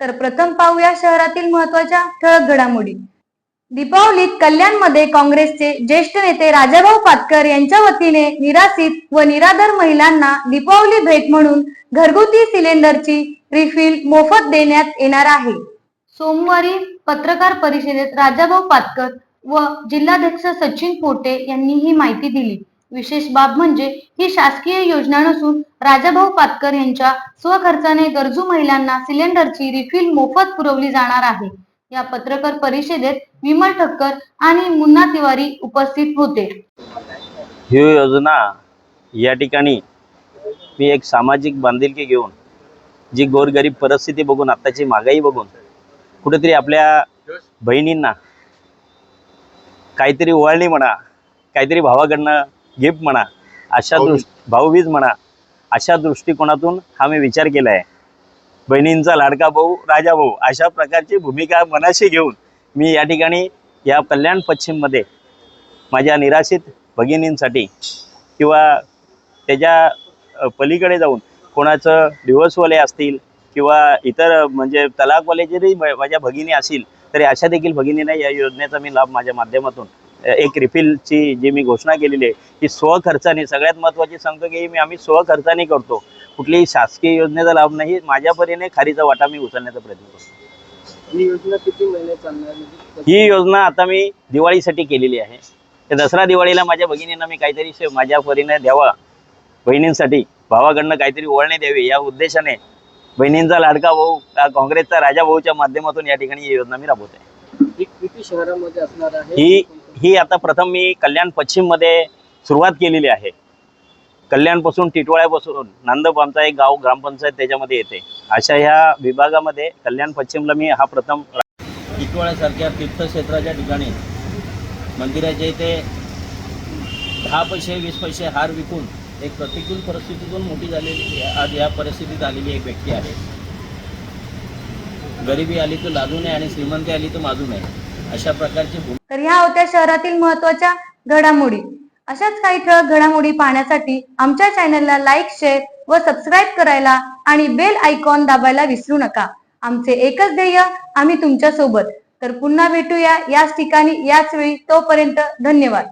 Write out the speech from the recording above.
तर प्रथम पाहूया शहरातील महत्त्वाच्या ठळक घडामोडी. दीपावलीत कल्याणमध्ये काँग्रेसचे ज्येष्ठ नेते राजाभाऊ पाटकर यांच्या वतीने निरासित व निराधार महिलांना दीपावली भेट म्हणून घरगुती सिलेंडरची रिफिल मोफत देण्यात येणार आहे. सोमवारी पत्रकार परिषदेत राजाभाऊ पाटकर व जिल्हाध्यक्ष सचिन पोटे यांनी ही माहिती दिली. विशेष बाब म्हणजे ही शासकीय योजना नसून राजाभाऊ पातकर यांच्या स्वखर्चाने गरजू महिलांना सिलेंडरची रिफिल मोफत पुरवली जाणार आहे. या पत्रकार परिषदेत विमल ठक्कर आणि मुन्ना तिवारी उपस्थित होते. ही योजना या ठिकाणी मी एक सामाजिक बांधिलकी घेऊन जी गोरगरीब परिस्थिती बघून आत्ताची महागाई बघून कुठेतरी आपल्या बहिणींना काहीतरी ओवाळणी म्हणा काहीतरी भावाकडनं गिफ्ट म्हणा अशा दृष्ट भाऊबीज म्हणा अशा दृष्टिकोनातून हा मी विचार केला आहे बहिणींचा लाडका भाऊ राजा भाऊ अशा प्रकारची भूमिका मनाशी घेऊन मी या ठिकाणी या कल्याण पश्चिममध्ये माझ्या निराशित भगिनींसाठी किंवा त्याच्या पलीकडे जाऊन कोणाचं डिवोर्सवाले असतील किंवा इतर म्हणजे तलाकवाले जरी माझ्या भगिनी असतील तरी अशा देखील भगिनींना या योजनेचा मी लाभ माझ्या माध्यमातून एक रिफिलची जी मी घोषणा केलेली आहे की स्वखर्चाने सगळ्यात महत्त्वाची सांगतो की मी आम्ही स्वखर्चाने करतो. कुठल्याही शासकीय योजनेचा लाभ नाही माझ्या परीने खारीचा वाटा मी उचलण्याचा प्रयत्न करतो. ही योजना किती महिने चालणार म्हणजे ही योजना आता मी दिवाळीसाठी केलेली आहे. तर दसरा दिवाळीला माझ्या भगिनींना मी काहीतरी शे- माझ्या परीने द्यावा. बहिणींसाठी भावाकडनं काहीतरी ओळणी द्यावी. या उद्देशाने बहिणींचा लाडका भाऊ का काँग्रेसचा राजा भाऊच्या माध्यमातून या ठिकाणी ही योजना मी राबवत आहे. ही किती शहरामध्ये असणार आहे? ही ही आता प्रथम मी कल्याण पश्चिममध्ये सुरुवात केलेली आहे. कल्याणपासून टिटवाळ्यापासून नांदप आमचा एक गाव ग्रामपंचायत त्याच्यामध्ये येते. अशा ह्या विभागामध्ये कल्याण पश्चिमला मी हा प्रथम टिटवाळ्यासारख्या तीर्थक्षेत्राच्या ठिकाणी मंदिराच्या इथे दहा पैसे वीस पैसे हार विकून एक प्रतिकूल परिस्थितीतून मोठी झालेली आज या परिस्थितीत आलेली एक व्यक्ती आहे. गरिबी आली तर लाजू नये आणि श्रीमंती आली तर माजू नये. अशा प्रकारची तर ह्या होत्या शहरातील महत्त्वाच्या घडामोडी. अशाच काही ठळक घडामोडी पाहण्यासाठी आमच्या चॅनलला लाईक शेअर व सबस्क्राईब करायला आणि बेल आयकॉन दाबायला विसरू नका. आमचे एकच ध्येय आम्ही तुमच्यासोबत तर पुन्हा भेटूया याच ठिकाणी याच वेळी. तोपर्यंत धन्यवाद.